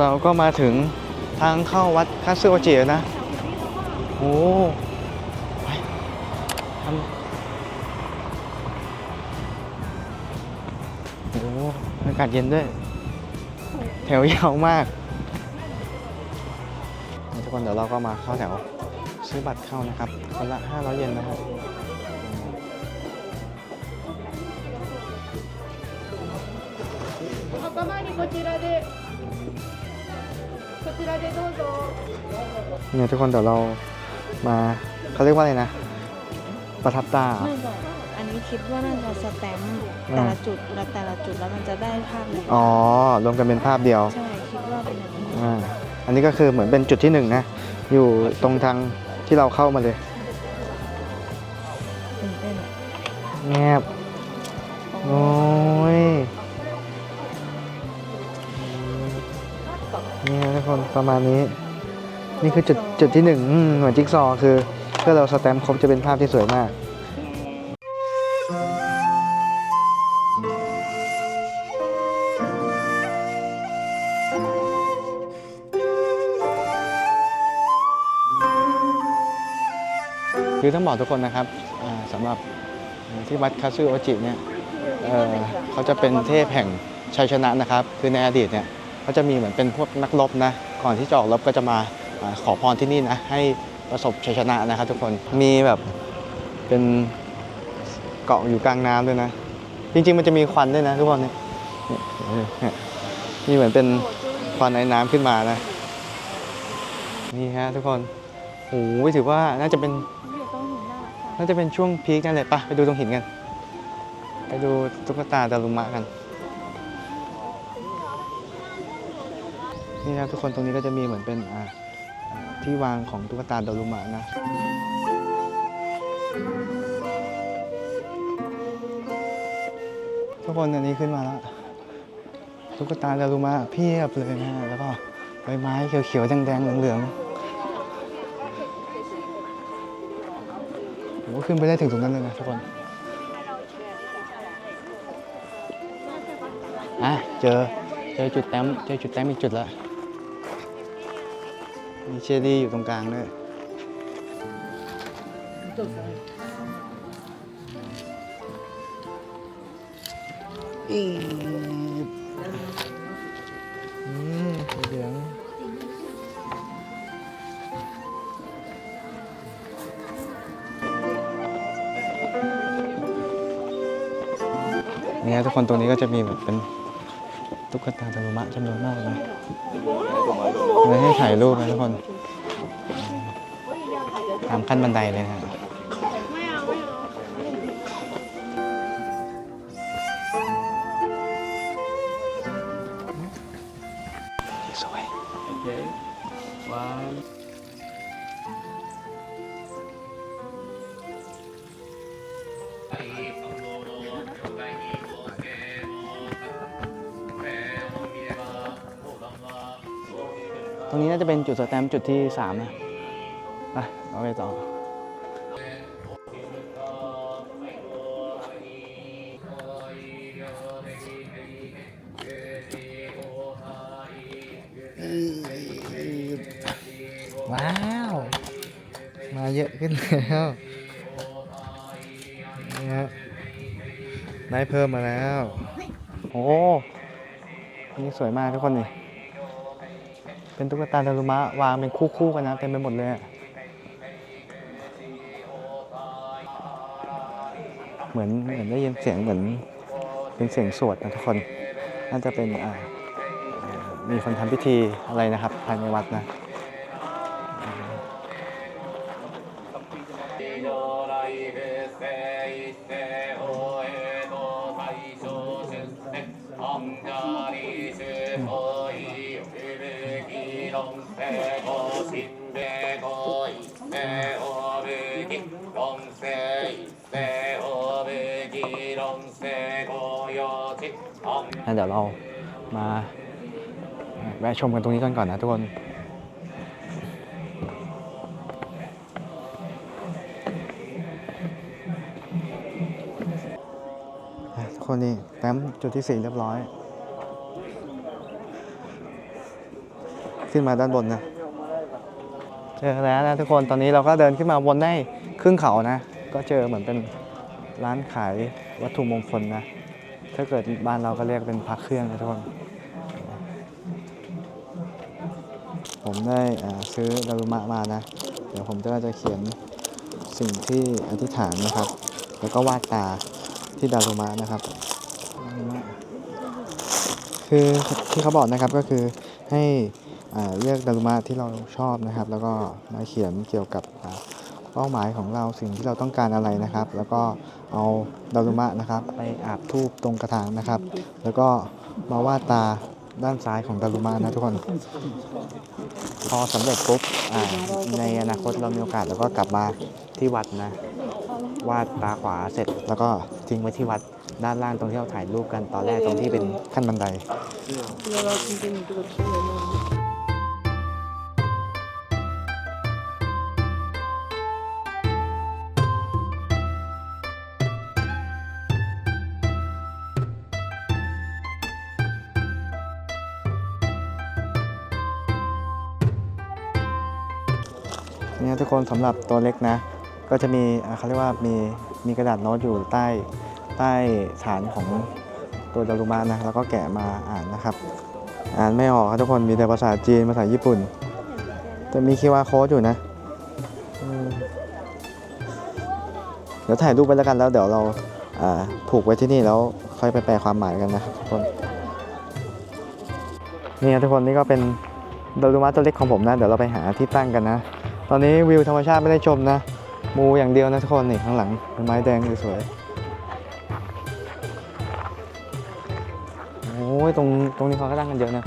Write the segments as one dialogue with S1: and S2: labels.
S1: เราก็มาถึงทางเข้าวัดคาซึโอจิแล้วนะ โอ้ไปทำโอ้อากาศเย็นด้วย แถวยาวมากนี่ทุกคนเดี๋ยวเราก็มาเข้าแถว ซื้อบัตรเข้านะครับ คนละ 500 เยนนะครับ
S2: お墓参りこちらでこちらでどうぞ
S1: เนี่ยทุกคนเดี๋ยวเรามาเขาเรียกว่าอะไรนะ ประทับตาเหรอ
S3: น่าจะอันนี้คิดว่าน่าจะสแตมป์
S1: อืม
S3: แต่ละจุดและแต่ละจุดแล้วมันจะได้ภาพหนึ่ง
S1: อ๋อรวมกันเป็นภาพเดียว
S3: ใช่คิดว่าเป็นอย่างนี้
S1: อ่าอันนี้ก็คือเหมือนเป็นจุดที่หนึ่งนะ อยู่ตรงทางที่เราเข้ามาเลย
S3: ตื่นเต้นอะ
S1: แงบโอ้ย นี่นะทุกคนประมาณนี้ นี่คือจุดจุดที่หนึ่งเหมือนจิ๊กซอคือถ้าเราสแตมป์ครบจะเป็นภาพที่สวยมากคือต้องบอกทุกคนนะครับสำหรับที่วัดคาซึโอจิเนี่ยเเขาจะเป็นเทพแห่งชัยชนะนะครับ คือในอดีตเนี่ย เขาจะมีเหมือนเป็นพวกนักรบนะก่อนที่จะออกรบก็จะมาขอพรที่นี่นะให้ประสบชัยชนะนะครับทุกคนมีแบบเป็นเกาะอยู่กลางน้ำด้วยนะ จริง ๆ มันจะมีควันด้วยนะทุกคนเนี่ยเนี่เนี่ยมีเหมือนเป็นควันไอ้น้ำขึ้นมานะ นี่ฮะทุกคนโอ้โหถือว่าน่าจะเป็นน่าจะเป็นช่วงพีคนั่นแหละปะไปดูตรงหินกัน ไปดูตุ๊กตาดารุมะกัน นี่นะทุกคนตรงนี้ก็จะมีเหมือนเป็นที่วางของตุ๊กตาดารุมะนะทุกคนอันนี้ขึ้นมาแล้วตุ๊กตาดารุมะเพียบเลยนะแล้วก็ใบไม้เขียวๆแดงๆเหลืองๆผมก็ขึ้นไปได้ถึงตรงนั้นเลยนะทุกคนอะเจอเจอจุดแต้มเจอจุดแต้มอีกจุดแล้ว มีเชอรี่อยู่ตรงกลางด้วยอีบอืมสีเหลืองนี่ฮะทุกคนตรงนี้ก็จะมีแบบเป็น ตุ๊กตาดารุมะจำนวนมากเลยเลยให้ถ่ายรูปนะทุกคนตามขั้นบันไดเลยนะฮะส ตรงนี้น่าจะเป็นจุดสแตมป์จุดที่สามนะไปเอาไปต่อว้าว มาเยอะขึ้นแล้วนี่ฮะได้เพิ่มมาแล้ว โอ้อันนี่สวยมากทุกคนนี่ เป็นตุ๊กตาดารุมะวางเป็นคู่ๆกันนะเต็มไปหมดเลยเหมือนเหมือนได้ยินเสียงเหมือนเป็นเสียงสวดนะทุกคนน่าจะเป็นมีคนทำพิธีอะไรนะครับภายในวัดนะ
S4: 如ロンセゴシンベゴイセオブキロンセイセオブキロンセゴヨチアン
S1: งั้นเดี๋ยวเรามาแวะชมกันตรงนี้กันก่อนนะทุกคน อ่ะทุกคนนี่แต้มจุดที่สี่เรียบร้อย ขึ้นมาด้านบนนะเจอแล้วนะทุกคนตอนนี้เราก็เดินขึ้นมาบนได้ครึ่งเขานะ ก็เจอเหมือนเป็นร้านขายวัตถุมงคลนะ ถ้าเกิดบ้านเราก็เรียกเป็นพระเครื่องนะทุกคน ผมได้ซื้อดารุมะมานะ เดี๋ยวผมจะจะเขียนสิ่งที่อธิษฐานนะครับ แล้วก็วาดตาที่ดารุมะนะครับคือที่เขาบอกนะครับก็คือให้ เลือกดารุมะที่เราชอบนะครับ แล้วก็มาเขียนเกี่ยวกับเป้าหมายของเราสิ่งที่เราต้องการอะไรนะครับ แล้วก็เอาดารุมะนะครับ ไปอาบทูบตรงกระถางนะครับ แล้วก็มาวาดตาด้านซ้ายของดารุมะนะทุกคน พอสำเร็จปุ๊บอ่าในอนาคตเรามีโอกาสเราก็กลับมาที่วัดนะวาดตาขวาเสร็จ แล้วก็ทิ้งไว้ที่วัดด้านล่างตรงที่เราถ่ายรูปกันตอนแรกตรงที่เป็นขั้นบันได นี่ยทุกคนสำหรับตัวเล็กนะ ก็จะมีเขาเรียกว่ามีมีกระดาษโน้ตอยู่ใต้ใต้ฐานของตัวดารุมะนะแล้วก็แกะมาอ่านนะครับ อ่านไม่ออกครับทุกคนมีแต่ภาษาจีนภาษาญี่ปุ่นแต่มีคิวอาร์โค้ดอยู่นะเดี๋ยวถ่ายรูปไปแล้วกันแล้วเดี๋ยวเราผูกไว้ที่นี่แล้วค่อยไปแปลความหมายกันนะครับทุกคนนี่ครับทุกคนนี่ก็เป็นดารุมะตัวเล็กของผมนะ เดี๋ยวเราไปหาที่ตั้งกันนะ ตอนนี้วิวธรรมชาติไม่ได้ชมนะ มูอย่างเดียวนะทุกคนนี่ข้างหลังเป็นไม้แดงสวยๆโอ้ยตรงตรงนี้เขาก็ตั้งกันเยอะนะ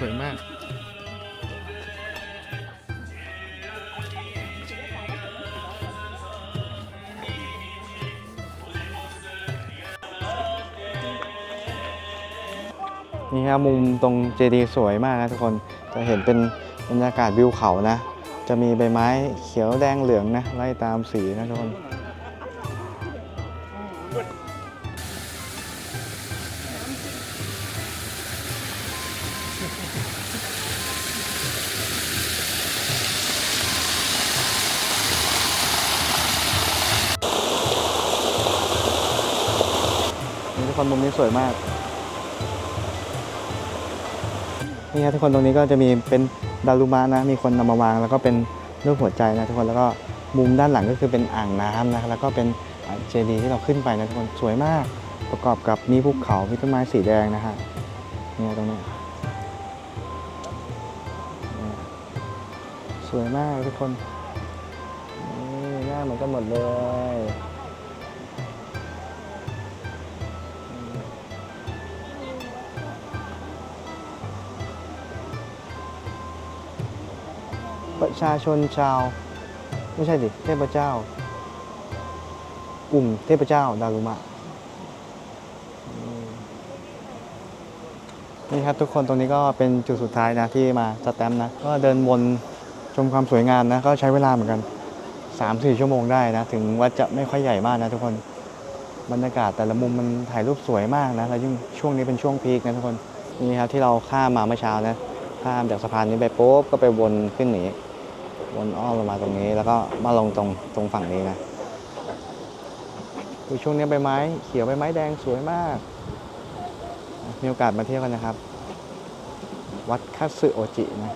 S1: สวยมาก นี่ครับมุมตรงเจดีย์สวยมากนะทุกคนจะเห็นเป็นบรรยากาศวิวเขานะ จะมีใบไม้เขียวแดงเหลืองนะไล่ตามสีนะทุกคน คนมุมนี้สวยมาก นี่ครับทุกคนตรงนี้ก็จะมีเป็นดารุมะนะ มีคนนำมาวาง แล้วก็เป็นรูปหัวใจนะทุกคน แล้วก็มุมด้านหลังก็คือเป็นอ่างน้ำนะ แล้วก็เป็นเจดีย์ที่เราขึ้นไปนะทุกคน สวยมาก ประกอบกับมีภูเขา มีต้นไม้สีแดงนะฮะ นี่ตรงนี้ สวยมากทุกคนนี่หน้าเหมือนกันหมดเลย ประชาชนชาว ไม่ใช่ดิเทพเจ้า กลุ่มเทพเจ้าดารุมะนี่ครับทุกคนตรงนี้ก็เป็นจุดสุดท้ายนะที่มาสแตมป์นะ ก็เดินวนชมความสวยงามนะ ก็ใช้เวลาเหมือนกัน 3-4 ชั่วโมงได้นะ ถึงวัดจะไม่ค่อยใหญ่มากนะทุกคนบรรยากาศแต่ละมุมมันถ่ายรูปสวยมากนะแล้วยิ่งช่วงนี้เป็นช่วงพีคนะทุกคนนี่ครับที่เราข้ามมาเมื่อเช้านะข้ามจากสะพานนี้ไปปุ๊บก็ไปวนขึ้นหนี วนอ้อมลงมาตรงนี้แล้วก็มาลงตรงตรงฝั่งนี้นะคือช่วงนี้ใบไม้ เขียวใบไม้แดงสวยมาก มีโอกาสมาเที่ยวกันนะครับ วัดคัตสึโอจินะ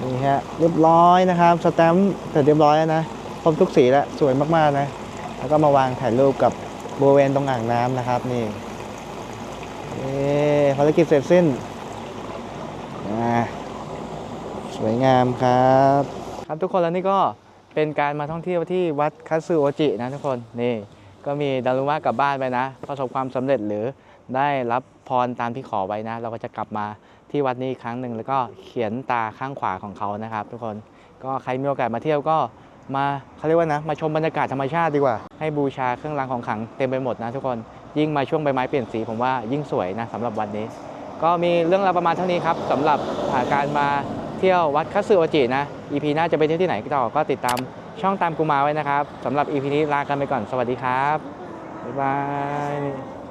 S1: นี่ฮะเรียบร้อยนะครับสแตมป์เสร็จเรียบร้อยแล้วนะครบทุกสีแล้วสวยมากๆนะ แล้วก็มาวางถ่ายรูปกับบริเวณตรงอ่างน้ำนะครับนี่นี่ภารกิจเสร็จสิ้นสวยงามครับ ครับทุกคนแล้วนี่ก็เป็นการมาท่องเที่ยวที่วัดคัตสึโอจินะทุกคนนี่ก็มีดารุมะกลับบ้านไปนะ ประสบความสำเร็จหรือได้รับพรตามที่ขอไว้นะ เราก็จะกลับมาที่วัดนี้ครั้งหนึ่งแล้วก็เขียนตาข้างขวาของเขานะครับ ทุกคนก็ใครมีโอกาสมาเที่ยวก็มาเขาเรียกว่านะมาชมบรรยากาศธรรมชาติดีกว่า ให้บูชาเครื่องรางของขลังเต็มไปหมดนะทุกคนยิ่งมาช่วงใบไม้เปลี่ยนสีผมว่ายิ่งสวยนะสำหรับวันนี้ ก็มีเรื่องราวประมาณเท่านี้ครับสำหรับาการมา เที่ยววัดคัตสึโอจินะ EP หน้าจะไปเที่ยวที่ไหนต่อก็ติดตามช่องตามกูมาไว้นะครับสำหรับ EP นี้ลากันไปก่อนสวัสดีครับบ๊ายบาย